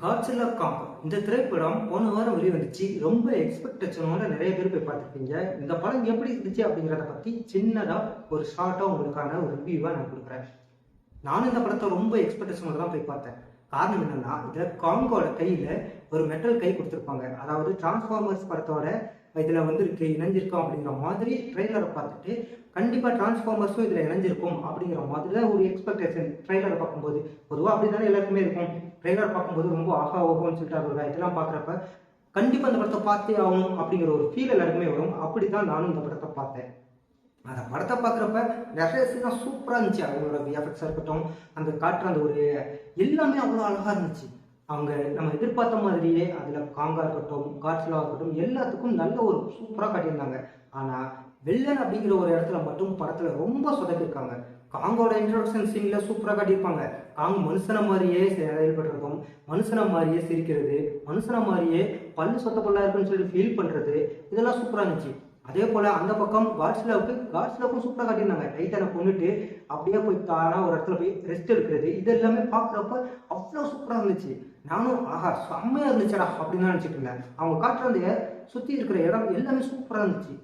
Godzilla com இந்த திரைப்படம் போன வாரம் வெளிவந்துச்சு ரொம்ப எக்ஸ்பெக்டேஷனோட நிறைய பேர் போய் பார்த்துருப்பீங்க. இந்த படம் எப்படி இருந்துச்சு அப்படிங்கிறத பற்றி சின்னதாக ஒரு ஷார்ட்டாக உங்களுக்கான ஒரு ரிவ்யூவாக நான் கொடுக்குறேன். நானும் இந்த படத்தை ரொம்ப எக்ஸ்பெக்டேஷனோட தான் போய் பார்த்தேன். காரணம் என்னன்னா இதில் காங்கோட கையில் ஒரு மெட்டல் கை கொடுத்துருப்பாங்க. அதாவது டிரான்ஸ்ஃபார்மர்ஸ் படத்தோட இதில் வந்துருக்கு இணைஞ்சிருக்கோம் அப்படிங்கிற மாதிரி ட்ரெய்லரை பார்த்துட்டு கண்டிப்பாக டிரான்ஸ்ஃபார்மர்ஸும் இதில் இணைஞ்சிருக்கும் அப்படிங்கிற மாதிரி தான் ஒரு எக்ஸ்பெக்டேஷன் ட்ரெய்லரை பார்க்கும்போது. பொதுவாக அப்படி தானே எல்லாருக்குமே இருக்கும். ட்ரெய்லர் பார்க்கும்போது ரொம்ப ஆஹா ஓஹோன்னு சொல்லிட்டு அதோட இதெல்லாம் பார்க்குறப்ப கண்டிப்பாக இந்த படத்தை பார்த்தே ஆகணும் அப்படிங்கிற ஒரு ஃபீல் எல்லாருக்குமே வரும். அப்படி தான் நானும் இந்த படத்தை பார்த்தேன். அந்த படத்தை பார்க்குறப்ப நிறைய சீனாக சூப்பராக இருந்துச்சு. அவங்களோட எஃபெக்ட்ஸாக இருக்கட்டும் அந்த காட்டுற அந்த ஒரு எல்லாமே அவ்வளோ அழகாக இருந்துச்சு. அவங்க நம்ம எதிர்பார்த்த மாதிரியே அதில் காங்கா இருக்கட்டும் காட்ஸ்லாக இருக்கட்டும் எல்லாத்துக்கும் நல்ல ஒரு சூப்பராக காட்டியிருந்தாங்க. ஆனால் வில்லன் அப்படிங்கிற ஒரு இடத்துல மட்டும் படத்தில் ரொம்ப சொதப்பிருக்காங்க காங்கோட இன்ட்ரோடக்ஷன் சீனில் சூப்பராக காட்டியிருப்பாங்க. காங் மனுஷனை மாதிரியே செயல்படுறதும் மனுஷனை மாதிரியே சிரிக்கிறது மனுஷனை மாதிரியே பல்லு சொத்த பல்லா இருக்குன்னு சொல்லி ஃபீல் பண்ணுறது இதெல்லாம் சூப்பராக இருந்துச்சு. அதே போல் அந்த பக்கம் காட்ஸ்லாவுக்கு காட்ஸ்லாவுக்கும் சூப்பராக காட்டியிருந்தாங்க. டைட்டனை கொண்டுட்டு அப்படியே போய் தானா ஒரு இடத்துல போய் ரெஸ்ட் எடுக்கிறது இது எல்லாமே பார்க்குறப்ப அவ்வளோ சூப்பராக இருந்துச்சு. நானும் ஆஹா செம்மையாக இருந்துச்சுடா அப்படின்னு நினச்சிட்டு இருந்தேன். அவங்க காட்டுற அந்த சுற்றி இருக்கிற இடம் எல்லாமே சூப்பராக இருந்துச்சு.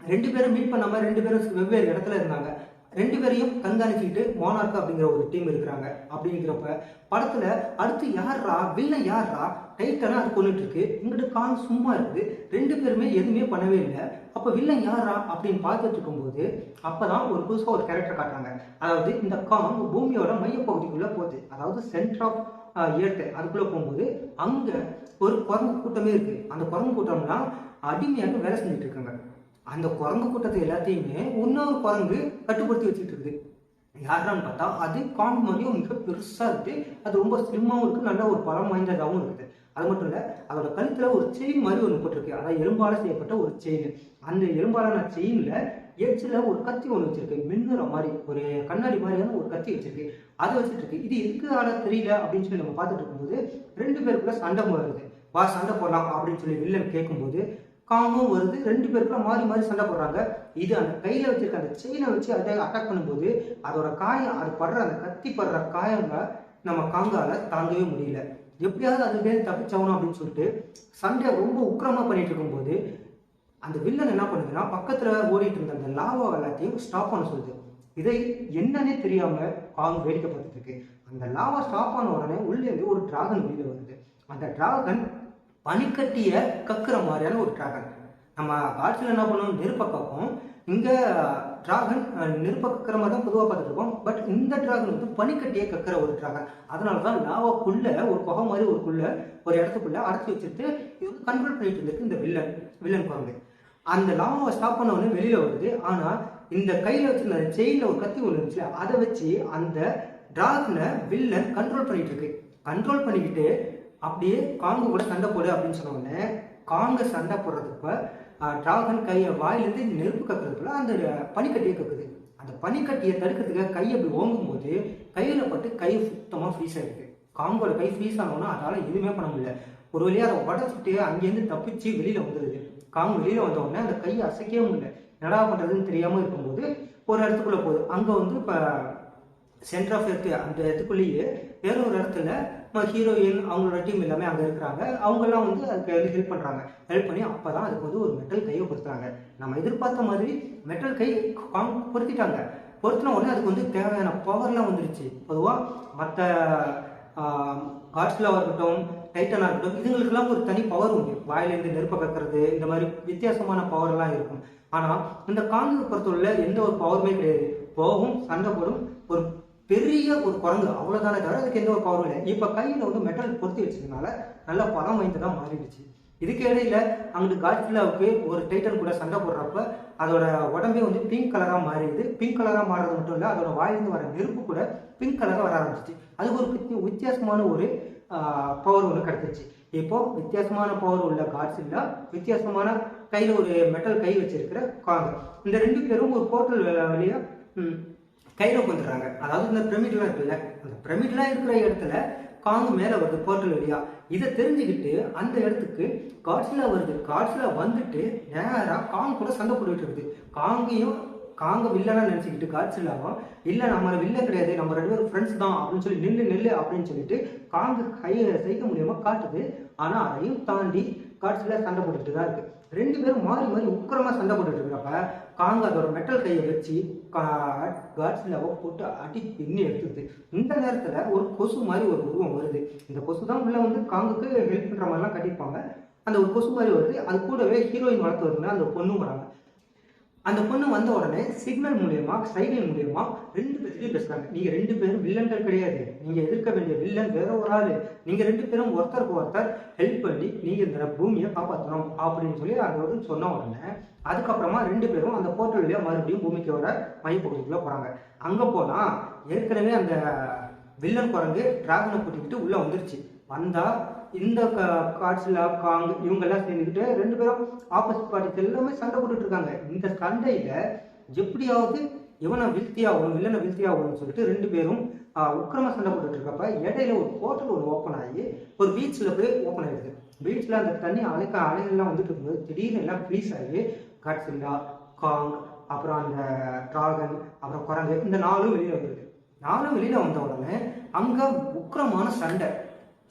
ரெண்டு பேரும் மீட் பண்ணாமல் ரெண்டு பேரும் வெவ்வேறு இடத்துல இருந்தாங்க. ரெண்டு பேரையும் கண்காணிச்சுக்கிட்டு மோனார்க் அப்படிங்கிற ஒரு டீம் இருக்கிறாங்க. அப்படிங்கிறப்ப படத்துல அடுத்து யார்ரா வில்லன் யார்ரா டைட்டனா அது கொண்டுட்டு இருக்கு. இங்கிட்டு கான் சும்மா இருக்குது ரெண்டு பேருமே எதுவுமே பண்ணவே இல்லை. அப்ப வில்லன் யாரா அப்படின்னு பார்த்துட்டு இருக்கும்போது அப்பதான் ஒரு புதுசாக ஒரு கேரக்டர் காட்டுறாங்க. அதாவது இந்த காம் பூமியோட மையப்பகுதிக்குள்ள போகுது. அதாவது சென்டர் ஆஃப் இயற்கை அதுக்குள்ள போகும்போது அங்க ஒரு குரங்கு கூட்டமே இருக்கு. அந்த குரங்கு கூட்டம்னா அடிமையாக வேலை செஞ்சுட்டு இருக்காங்க. அந்த குரங்கு கூட்டத்தை எல்லாத்தையுமே இன்னொரு குரங்கு கட்டுப்படுத்தி வச்சுட்டு இருக்குது. யாரான்னு பார்த்தா அது காங் மாதிரியும் மிக பெருசாக இருக்குது அது ரொம்ப ஸ்லிம்மாகவும் இருக்குது நல்ல ஒரு பலம் வாய்ந்ததாகவும் இருக்குது. அது மட்டும் இல்லை அதோட கழுத்தில் ஒரு செயின் மாதிரி ஒன்று போட்டிருக்கு. அதாவது எலும்பால் செய்யப்பட்ட ஒரு செயின். அந்த எலும்பாலான செயினில் எச்சில் ஒரு கத்தி ஒன்று வச்சிருக்கு. மின்னுற மாதிரி ஒரு கண்ணாடி மாதிரியான ஒரு கத்தி வச்சிருக்கு. அதை வச்சுட்டு இருக்கு. இது எதுக்கு ஆட தெரியல அப்படின்னு சொல்லி நம்ம பார்த்துட்டு இருக்கும்போது ரெண்டு பேருக்குள்ள சண்டை வருது வா சண்டை போடலாம் அப்படின்னு சொல்லி வில்லன் கேட்கும்போது காமும் வருது. ரெண்டு பேருக்குள்ள மாறி மாறி சண்டை போடுறாங்க. இது அந்த கையில வச்சிருக்க அந்த செயினை வச்சு அதை அட்டாக் பண்ணும்போது அதோட காயம் அது படுற அந்த கத்தி படுற காயங்க நம்ம காங்கால தாங்கவே முடியல. எப்படியாவது அதுலேருந்து தப்பிச்சவனும் அப்படின்னு சொல்லிட்டு சண்டை ரொம்ப உக்கிரமா பண்ணிட்டு இருக்கும்போது அந்த வில்லன் என்ன பண்ணுதுன்னா பக்கத்துல ஓடிட்டு இருந்த அந்த லாவா எல்லாத்தையும் ஸ்டாப் பண்ண சொல்லுது. இதை என்னன்னே தெரியாம காங் வேடிக்கை பார்த்துட்டு இருக்கு. அந்த லாவா ஸ்டாப் ஆன உடனே உள்ளே இருந்து ஒரு டிராகன் வெளியில வருது. அந்த டிராகன் பனிக்கட்டிய கக்குற மாதிரியான ஒரு டிராகன் நம்ம காட்சியில் என்ன பண்ணுவோம்? நெருப்ப கக்கும் இங்கே டிராகன் நெருப்ப கக்கிற மாதிரி தான் பொதுவாக பார்த்துட்டு இருக்கோம். பட் இந்த டிராகன் வந்து பனிக்கட்டியே கக்கிற ஒரு டிராகன் அதனால தான் லாவாக்குள்ள ஒரு குகை மாதிரி ஒருக்குள்ள ஒரு இடத்துக்குள்ள அடைச்சி வச்சுட்டு இது கண்ட்ரோல் பண்ணிட்டு இருந்திருக்கு இந்த வில்லன் வில்லன் குரங்கு. அந்த லாவாவை ஸ்டாப் பண்ண உடனே வெளியில் வருது. ஆனால் இந்த கையில் வச்சிருந்த செயினில் ஒரு கத்தி ஒன்று இருந்துச்சு. அதை வச்சு அந்த டிராகனை வில்லன் கண்ட்ரோல் பண்ணிட்டு இருக்கு. கண்ட்ரோல் பண்ணிக்கிட்டு அப்படியே காங்கு கூட சண்டை போடு அப்படின்னு சொன்ன உடனே காங்க சண்டை போடுறதுப்ப டிராகன் கையை வாயிலிருந்து நெருப்பு கக்குறதுக்குள்ள அந்த பனிக்கட்டியை கக்குது. அந்த பனிக்கட்டியை தடுக்கிறதுக்கு கை அப்படி ஓங்கும் போது கையில் பட்டு கை சுத்தமாக ஃப்ரீஸ் ஆயிருக்கு காங்கோட கை ஃப்ரீஸ் ஆனோன்னா அதால் எதுவுமே பண்ண முடியல. ஒரு வழியாக அதை உடச்சிட்டு அங்கேருந்து தப்பிச்சு வெளியில் வந்துடுது காங்கு வெளியில் வந்த உடனே அந்த கையை அசைக்கவே முடியல. என்னடா பண்ணுறதுன்னு தெரியாமல் இருக்கும்போது ஒரு இடத்துக்குள்ளே போகுது. அங்கே வந்து இப்போ சென்டர் ஆஃப் எர்த்து அந்த இதுக்குள்ளேயே வேற ஒரு இடத்துல ஹீரோயின் அவங்களோட டீம் எல்லாமே அங்கே இருக்கிறாங்க. அவங்கெல்லாம் வந்து அதுக்கு வந்து ஹெல்ப் பண்ணுறாங்க ஹெல்ப் பண்ணி அப்போ தான் அதுக்கு வந்து ஒரு மெட்டல் கையை பொறுத்துறாங்க நம்ம எதிர்பார்த்த மாதிரி மெட்டல் கை பொருத்திட்டாங்க. பொருத்தின உடனே அதுக்கு வந்து தேவையான பவர்லாம் வந்துருச்சு. பொதுவாக மற்ற காட்ஸ்லாவாக இருக்கட்டும் டைட்டனாக இருக்கட்டும் இதுங்களுக்கெல்லாம் ஒரு தனி பவர் உண்டு. வாயிலேருந்து நெருப்பை கக்கிறது இந்த மாதிரி வித்தியாசமான பவர்லாம் இருக்கும். ஆனால் இந்த காங்கு பொறுத்தவரையில் எந்த ஒரு பவருமே கிடையாது. போகும் சண்டை போடும் ஒரு பெரிய ஒரு குரங்கு அவ்வளோதான தவிர அதுக்கு எந்த ஒரு பவரும் இல்லை. இப்போ கையில் வந்து மெட்டல் பொருத்தி வச்சதுனால நல்ல பலம் வாய்ந்ததாக மாறிடுச்சு. இதுக்கு இடையில அங்கிட்டு காட்சிலாவுக்கு ஒரு டைட்டன் கூட சண்டை போடுறப்ப அதோட உடம்பே வந்து பிங்க் கலராக மாறிடுது. பிங்க் கலராக மாறுறது மட்டும் இல்லை அதோட வாயிலிருந்து வர நெருப்பு கூட பிங்க் கலராக வர ஆரம்பிச்சிச்சு. அதுக்கு ஒரு வித்தியாசமான ஒரு பவர் ஒன்று கிடச்சிச்சு. இப்போ வித்தியாசமான பவர் உள்ள காட்சில்லா வித்தியாசமான கையில் ஒரு மெட்டல் கை வச்சிருக்கிற காங்க இந்த ரெண்டு பேரும் ஒரு போர்ட்டல் வழியாக கைரோ கையில் உட்காந்துடுறாங்க அதாவது இந்த பிரமிட்லாம் இருக்குல்ல அந்த பிரமிட்லாம் இருக்கிற இடத்துல காங்கு மேலே வருது போர்ட்டல் வழியா. இதை தெரிஞ்சுக்கிட்டு அந்த இடத்துக்கு காட்சிலா வருது காட்சிலா வந்துட்டு நேராக காங் கூட சண்டை போட்டுக்கிட்டு இருக்குது. காங்கையும் காங்க வில்லனா நினச்சிக்கிட்டு காட்சிலாவும் இல்லை நம்ம வில்ல கிடையாது நம்ம ரெண்டு பேரும் ஃப்ரெண்ட்ஸ் தான் அப்படின்னு சொல்லி நில்லு நில்லு அப்படின்னு சொல்லிட்டு காங்கு கை சைக்க முடியாம காட்டுது. ஆனால் அதையும் தாண்டி காட்சில சண்டை போட்டுட்டு தான் இருக்குது ரெண்டு பேரும் மாறி மாறி உக்கிரமா சண்டை போட்டுட்டு இருக்கிறப்ப காங்க அதோட மெட்டல் கையை வச்சு காட்சிலாவை போட்டு அடி பின்னி எடுத்துருது. இந்த நேரத்தில் ஒரு கொசு மாதிரி ஒரு உருவம் வருது. இந்த கொசு தான் உள்ள வந்து காங்குக்கு ஹெல்ப் பண்ணுற மாதிரிலாம் கட்டியிருப்பாங்க. அந்த ஒரு கொசு மாதிரி வருது. அது கூடவே ஹீரோயின் வளர்த்து வருதுன்னா அந்த பொண்ணும் வராங்க. அந்த பொண்ணு வந்த உடனே சிக்னல் மூலியமா சைகை மூலியமா ரெண்டு பேர்த்தையும் பேசுறாங்க. நீங்க ரெண்டு பேரும் வில்லன்கள் கிடையாது. நீங்க எதிர்க்க வேண்டிய வில்லன் வேற ஒரு ஆளு. நீங்க ரெண்டு பேரும் ஒருத்தருக்கு ஒருத்தர் ஹெல்ப் பண்ணி நீங்க இந்த பூமியை காப்பாற்றணும் அப்படின்னு சொல்லி அந்த ஒரு சொன்ன உடனே அதுக்கப்புறமா ரெண்டு பேரும் அந்த போர்ட்டல் வழியா மறுபடியும் பூமிக்கோட மையப்பகுதிக்குள்ள போறாங்க. அங்க போனா ஏற்கனவே அந்த வில்லன் குரங்கு டிராகனை கூட்டிக்கிட்டு உள்ள வந்துருச்சு. வந்தால் இந்த காட்சியில் காங் இவங்கெல்லாம் சேர்ந்துக்கிட்டு ரெண்டு பேரும் ஆப்போசிட் பார்ட்டிஸ் எல்லாமே சண்டை போட்டுட்ருக்காங்க இந்த சண்டையில் எப்படியாவது இவனை வில்த்தியாகணும் இல்லைன்னா வில்லனை சொல்லிட்டு ரெண்டு பேரும் ஆஹ், சண்டை போட்டுட்டு இருக்கப்ப இடையில ஒரு போர்ட்டல் ஒன்று ஓப்பன் ஆகி ஒரு பீச்சில் போய் ஓப்பன் ஆகிடுது பீச்சில் அந்த தண்ணி அலைக்க அலைகள்லாம் வந்துட்டு இருக்கும்போது திடீர்னு எல்லாம் ஃப்ரீஸ் ஆகி காட்சில்லா காங் அப்புறம் அந்த டிராகன் அப்புறம் குரங்கு இந்த நாலும் வெளியில் வந்துருது நாலும் வெளியில் வந்த உடனே அங்கே உக்கிரமான சண்டை.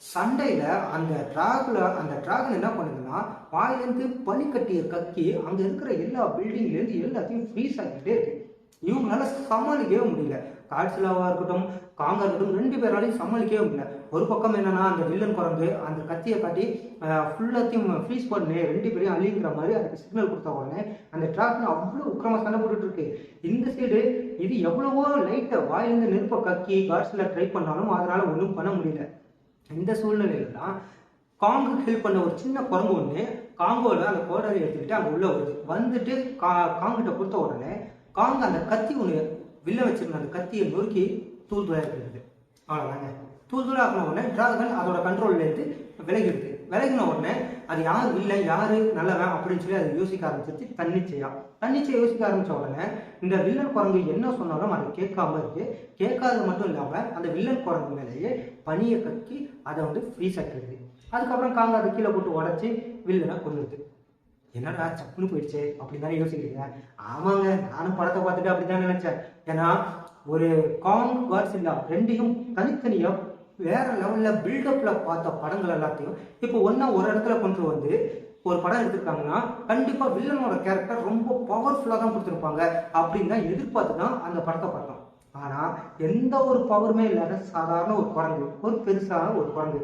சண்டையில் அந்த டிராகுல அந்த டிராகன் என்ன பண்ணுதுன்னா வாயிலேருந்து பனிக்கட்டிய கக்கி அங்கே இருக்கிற எல்லா பில்டிங்லேருந்து எல்லாத்தையும் ஃப்ரீஸ் ஆகிக்கிட்டே இருக்கு. இவங்களால சமாளிக்கவே முடியல. காட்சிலாவாக இருக்கட்டும் காங்கா இருக்கட்டும் ரெண்டு பேராலையும் சமாளிக்கவே முடியல. ஒரு பக்கம் என்னன்னா அந்த வில்லன் குரங்கு அந்த கத்தியை காட்டி ஃபுல்லாத்தையும் ஃப்ரீஸ் பண்ணு ரெண்டு பேரையும் அழிங்கிற மாதிரி அதுக்கு சிக்னல் கொடுத்த உடனே அந்த டிராகன் அவ்வளோ உக்கிரமாக சண்டை போட்டுட்டு இருக்கு. இந்த சைடு இது எவ்வளவோ லைட்டை வாயிலிருந்து நெருப்பை கக்கி காட்ஸில் ட்ரை பண்ணாலும் அதனால ஒன்றும் பண்ண முடியல. இந்த சூழ்நிலையில தான் காங்குக்கு ஹெல்ப் பண்ண ஒரு சின்ன குரங்கு ஒன்று காங்கோவில் அந்த கோடாரி எடுத்துக்கிட்டு அங்கே உள்ளே வருது. வந்துட்டு கா காங்கிட்ட கொடுத்த உடனே காங்கு அந்த கத்தி ஒன்று வில்ல வச்சிருந்த அந்த கத்தியை நொறுக்கி தூள் தூளாக இருக்கிறது. அவ்வளோதாங்க தூள் தூளாகின உடனே டிராகன் அதோட கண்ட்ரோல்லேருந்து விலகிடுது. விலகின உடனே அது யார் இல்லை யார் நல்லவன் அப்படின்னு சொல்லி அதை யோசிக்க ஆரம்பிச்சிருச்சு தன்னிச்சையா. தன்னிச்சை யோசிக்க ஆரம்பித்த உடனே இந்த வில்லன் குரங்கு என்ன சொன்னாலும் அதை கேட்காம இருக்கு. கேட்காத மட்டும் இல்லாமல் அந்த வில்லன் குரங்கு மேலேயே பனியை கக்கி அதை வந்து ஃப்ரீஸ் ஆக்கிடுது. அதுக்கப்புறம் காங்க அதை கீழே போட்டு உடச்சி வில்லனை கொண்டுடுது என்னடா சப்புன்னு போயிடுச்சு அப்படின்னு தானே யோசிக்கிறீங்க? ஆமாங்க நானும் படத்தை பார்த்துட்டு அப்படிதான் நினச்சேன். ஏன்னா ஒரு காங் காட்ஸில்லா ரெண்டையும் தனித்தனியாக வேற லெவலில் பில்டப்பில் பார்த்த படங்கள் எல்லாத்தையும் இப்போ ஒன்றா ஒரு இடத்துல கொண்டு வந்து ஒரு படம் எடுத்திருக்காங்கன்னா கண்டிப்பாக வில்லனோட கேரக்டர் ரொம்ப பவர்ஃபுல்லாக தான் கொடுத்துருப்பாங்க அப்படின்னு தான் எதிர்பார்த்து தான் அந்த படத்தை பார்த்தோம். ஆனால் எந்த ஒரு பவருமே இல்லாத சாதாரண ஒரு குரங்கு ஒரு பெருசான ஒரு குரங்கு.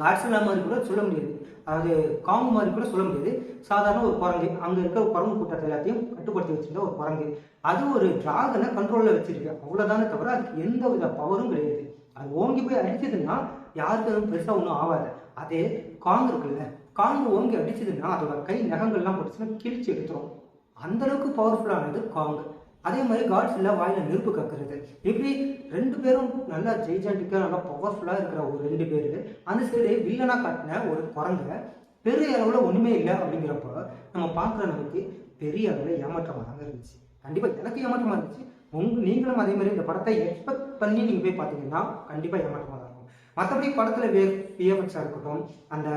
காட்ஸில்லா மாதிரி கூட சொல்ல முடியாது. அதாவது காங்கு மாதிரி கூட சொல்ல முடியாது. சாதாரண ஒரு குரங்கு. அங்கே இருக்கிற குரங்கு கூட்டத்தை எல்லாத்தையும் கட்டுப்படுத்தி வச்சிருந்த ஒரு குரங்கு. அது ஒரு டிராகனை கண்ட்ரோலில் வச்சிருக்கு. அவ்வளோதானே தவிர அதுக்கு எந்த வித பவரும் கிடையாது. அது ஓங்கி போய் அடிச்சதுன்னா யாருக்கு அதுவும் பெருசாக ஒன்றும் ஆகாது அதே காங்கு இருக்குல்ல காங்கு ஓங்கி அடிச்சதுன்னா அதோட கை நகங்கள்லாம் போட்டுச்சுன்னா கிழிச்சு எடுத்துரும். அந்தளவுக்கு பவர்ஃபுல்லானது காங்கு. அதே மாதிரி காட்ஸ் இல்ல வாயில் நெருப்பு கக்குறது. இப்படி ரெண்டு பேரும் நல்லா ஜெய்ஜாண்டிக்காக நல்லா பவர்ஃபுல்லாக இருக்கிற ஒரு ரெண்டு பேர் அந்த சைடு வில்லனாக காட்டின ஒரு குரங்க பெரிய அளவில் ஒன்றுமே இல்லை அப்படிங்கிறப்போ நம்ம பார்க்குற நமக்கு பெரிய அளவில் ஏமாற்றமாக தாங்க இருந்துச்சு. கண்டிப்பாக எனக்கு ஏமாற்றமாக இருந்துச்சு. உங்க நீங்களும் அதே மாதிரி இந்த படத்தை எக்ஸ்பெக்ட் பண்ணி நீங்கள் போய் பார்த்தீங்கன்னா கண்டிப்பாக ஏமாற்றமாக தான் இருக்கும். மற்றபடி படத்தில் வே பிஎஃப்எக்ஸாக இருக்கட்டும் அந்த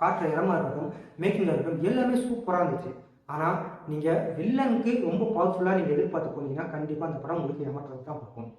காட்டுற இடமா இருக்கட்டும் மேக்கிங்காக இருக்கட்டும் எல்லாமே சூப்பராக இருந்துச்சு. ஆனால் நீங்கள் வில்லனுக்கு ரொம்ப பவர்ஃபுல்லாக நீங்கள் எதிர்பார்த்து போனீங்கன்னா கண்டிப்பாக அந்த படம் உங்களுக்கு ஏமாற்றத்துக்கு தான் கொடுக்கும்.